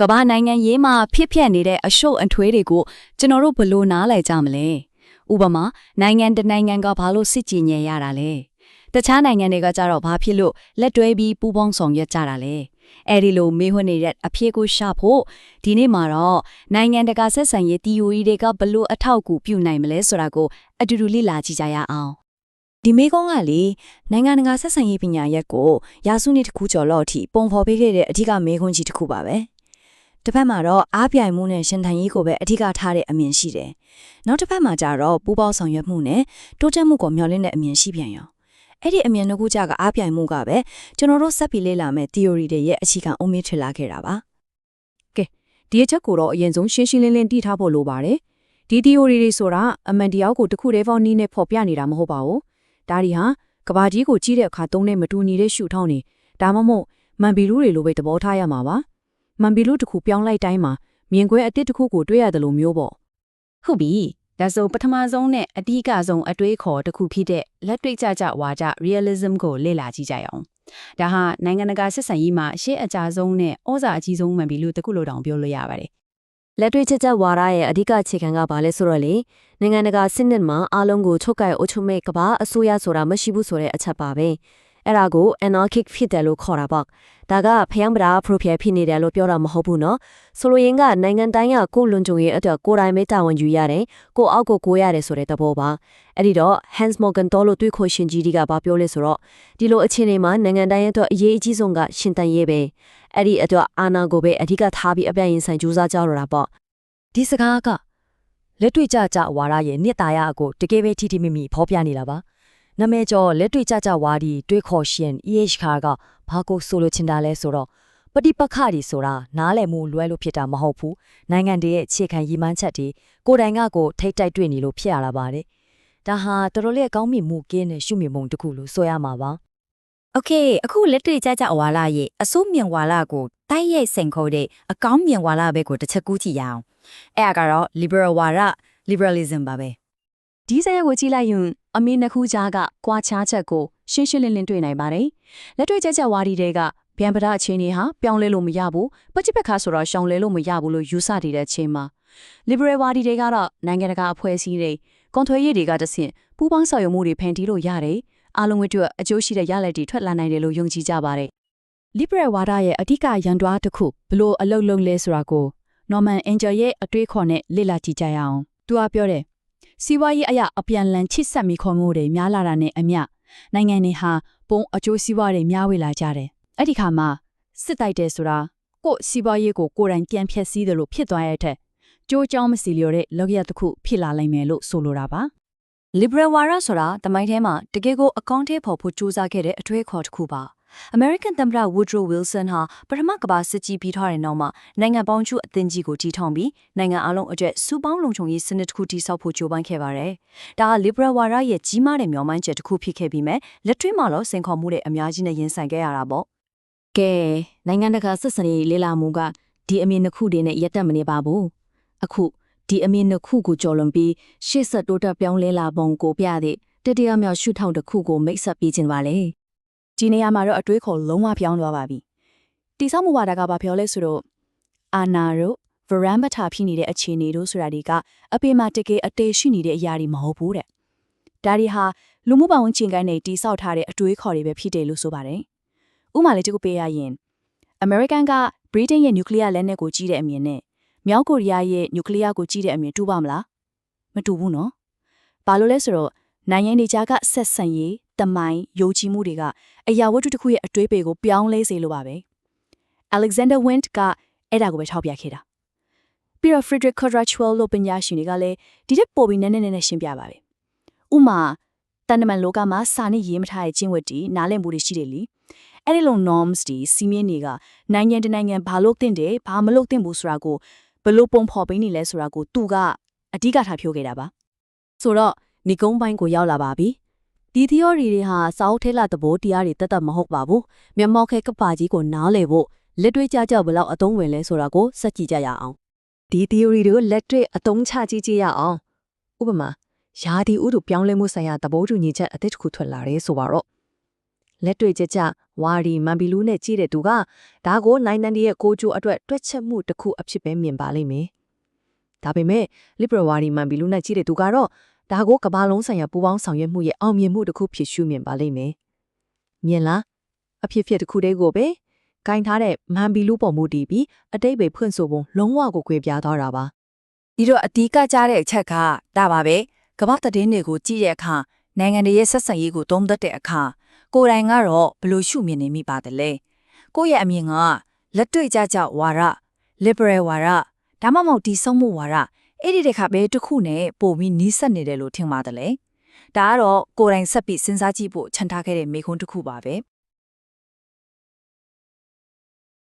ကမ္ဘာနိုင်ငံရေးမှာဖြစ်ပျက်နေတဲ့အရှုပ်အထွေးတွေကိုကျွန်တော်တို့ဘယ်လို့နားလည်ကြမလဲဥပမာနိုင်ငံတစ်နိုင်ငံကဘာလို့စစ်ကြည်ညင်ရတာလဲတခြားနိုင်ငံတွေကကြတော့ဘာဖြစ်လို့လက်တွဲပြီးပူးပေါင်းဆောင်ရွက်ကြတာလဲအဲ့ဒီလိုမေးခွန်းနေတဲ့အဖြစ်ကိုရှာဖို့ဒီနေ့မှာတော့နိုင်ငံတကာဆက်ဆံရေး theory တွေကဘယ်လို့အထောက်အကူပြုနိုင်မလဲဆိုတာကိုအတူတူလေ့လာကြည့်ကြရအောင်ဒီမေကုန်းကလေနိုင်ငံတကာဆက်ဆံရေးပညာရက်ကိုရာစုနှစ်တစ်ခုကျော်လောက်အထိပုံဖော်ပေးခဲ့တဲ့အဓိကမေကုန်းကြီးတစ်ခုပါပဲ တစ်ဖက်မှာတော့အားပြိုင်မှုနဲ့ရှင်ထန်ရေးကိုပဲအဓိကထားတဲ့အမြင်ရှိတယ်နောက်တစ်ဖက်မှာကျတော့ပူးပေါင်းဆောင်ရွက်မှုနဲ့တိုးတက်မှုကိုမျှော်လင့်တဲ့အမြင်ရှိပြန်ရောအဲ့ဒီအမြင်တစ်ခုကြကအားပြိုင်မှုကပဲကျွန်တော်တို့ဆက်ပြီးလေ့လာမယ့် theory တွေရဲ့အခြေခံအုံမြင့်ထွေလာခဲ့တာပါဒီအချက်ကိုတော့အရင်ဆုံးရှင်းရှင်းလင်းလင်းသိထားဖို့လိုပါတယ်ဒီ theory တွေဆိုတာအမှန်တရားကိုတစ်ခုတည်းပေါင်းနည်းနဲ့ဖော်ပြနေတာမဟုတ်ပါဘူးဒါဒီဟာကဘာကြီးကိုကြီးတဲ့အခါသုံးတဲ့မတူညီတဲ့ရှုထောင်းနေဒါမှမဟုတ်မန်ဘီလူတွေလိုပဲသဘောထားရမှာပါ မန်ဘီလူတစ်ခုပြောင်းလိုက်တိုင်းမှာမြင်ကွဲအစ်စ်တစ်ခုကိုတွေ့ရတယ်လို့မျိုးပေါ့ဟုတ်ပြီဒါဆိုပထမဆုံးနဲ့အဓိကဆုံးအတွေးခေါ်တစ်ခုဖြစ်တဲ့လက်တွေ့ကြကြဝါကြ realism ကိုလေ့လာကြည့်ကြရအောင်ဒါဟာနိုင်ငံတကာဆက်ဆံရေးမှာအရှေ့အကြဆုံးနဲ့ဩဇာအကြီးဆုံးမှန်ပြီလို့တစ်ခုလိုတောင်ပြောလို့ရပါတယ်လက်တွေ့ချက်ချက်ဝါဒရဲ့အဓိကအခြေခံကဘာလဲဆိုတော့လေနိုင်ငံတကာစစ်နှစ်မှာအားလုံးကိုချုပ်ကိုက်အုပ်ချုပ်မဲ့ကဘာအစိုးရဆိုတာမရှိဘူးဆိုတဲ့အချက်ပါပဲ အဲ့ဒါကို anarchic ဖြစ်တယ်လို့ခေါ်တာပေါ့ဒါကဖျံပဒါ appropriate ဖြစ်နေတယ်လို့ပြောတာမဟုတ်ဘူးနော်ဆိုလိုရင်းကနိုင်ငံတိုင်းကကိုလွန်ကြုံရဲ့အတွက်ကိုယ်တိုင်ပဲတာဝန်ယူရတယ်ကိုအောက်ကိုကိုရတယ်ဆိုတဲ့သဘောပါအဲ့ဒီတော့ Hans Morgenthau လို့တွေးခေါ်ရှင်ကြီးဒီကဘာပြောလဲဆိုတော့ဒီလိုအခြေအနေမှာနိုင်ငံတိုင်းရဲ့အတွက်အရေးအကြီးဆုံးကရှင်တန်ရေးပဲအဲ့ဒီအတွက်အာဏာကိုပဲအဓိကထားပြီးအပြည့်ရင်ဆိုင်ကြိုးစားကြရတာပေါ့ဒီစကားကလက်တွေ့ကြကြဝါရရဲ့နှစ်သားရအကိုတကယ်ပဲထိထိမိမိဖော်ပြနေတာပါ နာမည်ကျော်လက်တွေ့ကြကြဝါဒီတွေးခေါ်ရှင် EH ခါကဘာကိုဆိုလိုချင်တာလဲဆိုတော့ပฏิပက္ခဒီဆိုတာနားလည်မှုလွဲလို့ဖြစ်တာမဟုတ်ဘူးနိုင်ငံတည်းရဲ့အခြေခံရည်မှန်းချက်တွေကိုယ်တိုင်ကကိုထိတ်တိုက်တွေ့နေလို့ဖြစ်ရတာပါတယ်ဒါဟာတော်တော်လေးအကောင်းမြင်မှုကင်းတဲ့ရှုမြင်မှုတစ်ခုလို့ဆိုရမှာပါ โอเคအခုလက်တွေ့ကြကြဝါလာရဲ့အစိုးမြင်ဝါလာကိုတိုက်ရိုက်စိန်ခေါ်တဲ့အကောင်းမြင်ဝါလာဘက်ကိုတစ်ချက်ကူးကြည့်ရအောင်အဲ့ဒါကတော့ liberal ဝါဒ liberalism ပါပဲ ဒီဇာတ်ရက်ကိုကြည့်လိုက်ရင်အမေနှစ်ခုကြားကကွာခြားချက်ကိုရှင်းရှင်းလင်းလင်းတွေ့နိုင်ပါတယ်။လက်တွေ့ကျကျဝါဒီတွေကဗျံပဒအခြေအနေဟာပြောင်းလဲလို့မရဘူး။ပဋိပက္ခဆိုတော့ရှောင်လဲလို့မရဘူးလို့ယူဆနေတဲ့အချိန်မှာ liberal ဝါဒီတွေကတော့နိုင်ငံတကာအဖွဲ့အစည်းတွေကွန်ထွေရေးတွေကတဆင့်ပူးပေါင်းဆောင်ရွက်မှုတွေဖန်တီးလို့ရတယ်။အားလုံးအတွက်အကျိုးရှိတဲ့ရလဒ်တွေထွက်လာနိုင်တယ်လို့ယုံကြည်ကြပါတယ်။ liberal ဝါဒရဲ့အဓိကရန်တွားတစ်ခုဘလို့အလုပ်လုပ်လဲဆိုတာကို Norman Angel ရဲ့အတွေးခေါ်နဲ့လေ့လာကြည့်ကြရအောင်။သူကပြောတယ် စီးပွားရေးအရာအပြန်လန်ချစ်ဆက်မိခေါ်မှုတွေများလာတာနဲ့အမျှနိုင်ငံတွေဟာပုံအကျိုးစီးပွားတွေများဝေလာကြတယ်။အဲ့ဒီခါမှာစစ်တိုက်တယ်ဆိုတာကိုယ့်စီးပွားရေးကိုကိုယ်တိုင်ပြန်ဖြတ်စည်းတယ်လို့ဖြစ်သွားရတဲ့ကြိုးကြောင်းမစီလျော်တဲ့လောကရတစ်ခုဖြစ်လာနိုင်မယ်လို့ဆိုလိုတာပါ။ liberal ဝါဒဆိုတာတမိုင်းထဲမှာတကယ်ကိုအကောင့်ထဲပေါ်ဖို့စူးစမ်းခဲ့တဲ့အထွေးခေါ်တစ်ခုပါ။ American သမ္မတ Woodrow Wilson ဟာပထမကမ္ဘာစစ်ကြီးပြီးထားတဲ့နောက်မှာနိုင်ငံပေါင်းစုအသင်းကြီးကိုတည်ထောင်ပြီးနိုင်ငံအလုံးအတွက်စူပေါင်းလုံခြုံရေးစနစ်တစ်ခုတည်ဆောက်ဖို့ကြိုးပမ်းခဲ့ပါတယ်။ဒါက liberal ဝါဒရဲ့ကြီးမားတဲ့မျှော်မှန်းချက်တစ်ခုဖြစ်ခဲ့ပြီးမဲ့လက်တွေ့မှာတော့စင်ခေါ်မှုတဲ့အများကြီးနဲ့ရင်ဆိုင်ခဲ့ရတာပေါ့။ကဲနိုင်ငံတကာဆက်ဆံရေးလေးလာမှုကဒီအမြင်နှစ်ခုတည်းနဲ့ရက်တက်မနေပါဘူး။အခုဒီအမြင်နှစ်ခုကိုကြော်လွန်ပြီးရှေ့ဆက်တိုးတက်ပြောင်းလဲလာပုံကိုပြတဲ့တတိယမြောက်ရှုထောင့်တစ်ခုကိုမိတ်ဆက်ပေးခြင်းပါလေ။ ဒီနေရာမှာတော့အတွေးခေါ်လုံးဝပြောင်းသွားပါပြီ။တိဆောက်မှုဝါဒကဘာပြောလဲဆိုတော့အာနာတို့ဗရမ်ဘတာဖြစ်နေတဲ့အခြေအနေတို့ဆိုတာဒီကအပေမှာတကယ်အသေးရှိနေတဲ့အရာတွေမဟုတ်ဘူးတဲ့။ဒါတွေဟာလူမှုပဝန်းကျင်ကိုင်းနေတိဆောက်ထားတဲ့အတွေးခေါ်တွေပဲဖြစ်တယ်လို့ဆိုပါတယ်။ဥပမာလေးတစ်ခုပေးရရင် American က Britain ရဲ့ nuclear လက်နက်ကိုကြီးတဲ့အမြင်နဲ့မြောက်ကိုရီးယားရဲ့ nuclear ကိုကြီးတဲ့အမြင်တူပါမလား။မတူဘူးနော်။ဘာလို့လဲဆိုတော့နိုင်ငံတွေကြားကဆက်ဆံရေး တမိုင်းယုံကြည်မှုတွေကအရာဝတ္ထုတစ်ခုရဲ့အတွေးပေကိုပြောင်းလဲစေလိုပါပဲ Alexander Wendt ကအဲ့ဒါကိုပဲထောက်ပြခဲ့တာပြီးတော့ Friedrich Kurzweil လို့ပညာရှင်တွေကလည်းဒီတက်ပိုပြီးနည်းနည်းနည်းနည်းရှင်းပြပါပဲဥမာတန်တမန်လောကမှာစာနဲ့ရေးမထားတဲ့ကျင့်ဝတ်တွေနားလည်မှုတွေရှိတယ်လीအဲ့ဒီလို norms တွေစီမင်းတွေကနိုင်ငံတနိုင်ငံဘာလို့တင်တယ်ဘာမလို့တင်ဘူးဆိုတာကိုဘလို့ပုံဖော်ပေးနေလဲဆိုတာကိုသူကအဓိကထားပြောခဲ့တာပါဆိုတော့ညီကုန်းပိုင်းကိုရောက်လာပါပြီ ဒီ theory တွေဟာစောက်ထဲလာသဘောတရားတွေတတ်တတ်မဟုတ်ပါဘူးမျက်မှောက်ခဲကပ္ပါကြီးကိုနားလည်ဖို့လက်တွေ့ကြကြဘလောက်အသုံးဝင်လဲဆိုတာကိုစက်ကြည့်ကြရအောင်ဒီ theory တွေကိုလက်တွေ့အသုံးချကြည့်ကြရအောင်ဥပမာယာဒီဥတုပြောင်းလဲမှုဆိုင်ရာသဘောတူညီချက်အသစ်တစ်ခုထွက်လာတယ်ဆိုပါတော့လက်တွေ့ကြကြဝါရီမန်ဘီလူးနဲ့ကြည့်တဲ့သူကဒါကိုနိုင်နန်ဒီရဲ့ကိုကျိုးအတွက်တွက်ချက်မှုတစ်ခုအဖြစ်ပဲမြင်ပါလိမ့်မယ်။ဒါပေမဲ့ liberal ဝါရီမန်ဘီလူးနဲ့ကြည့်တဲ့သူကတော့ ဒါကိုကမ္ဘာလုံးဆိုင်ရာပူးပေါင်းဆောင်ရွက်မှုရဲ့အောင်မြင်မှုတစ်ခုဖြစ်ရှုမြင်ပါလိမ့်မယ်။မြင်လားအဖြစ်ဖြစ်တစ်ခုတည်းကိုပဲဂိုင်းထားတဲ့မန်ဘီလူးပေါ်မူတည်ပြီးအတိတ်ပဲဖွင့်ဆိုပုံလုံးဝကိုခွေပြားသွားတာပါဒီတော့အတီးကကြတဲ့အချက်ကဒါပါပဲကမ္ဘာသတင်းတွေကိုကြည့်တဲ့အခါနိုင်ငံတွေရဲ့ဆက်ဆံရေးကိုသုံးသပ်တဲ့အခါကိုယ်တိုင်ကတော့ဘယ်လို့ရှုမြင်နေမိပါသလဲကိုယ့်ရဲ့အမြင်ကလက်တွေ့ကြကြဝါရ liberal ဝါရဒါမှမဟုတ်ဒီဆုံးမှုဝါရ အဲ့ဒီတခါပဲတစ်ခုနဲ့ပို့ပြီးနီးစပ်နေတယ်လို့ထင်ပါတယ်လေဒါကတော့ကိုယ်တိုင်ဆက်ပြီးစဉ်းစားကြည့်ဖို့ခြံထားခဲ့တဲ့မိခွန်းတစ်ခုပါပဲ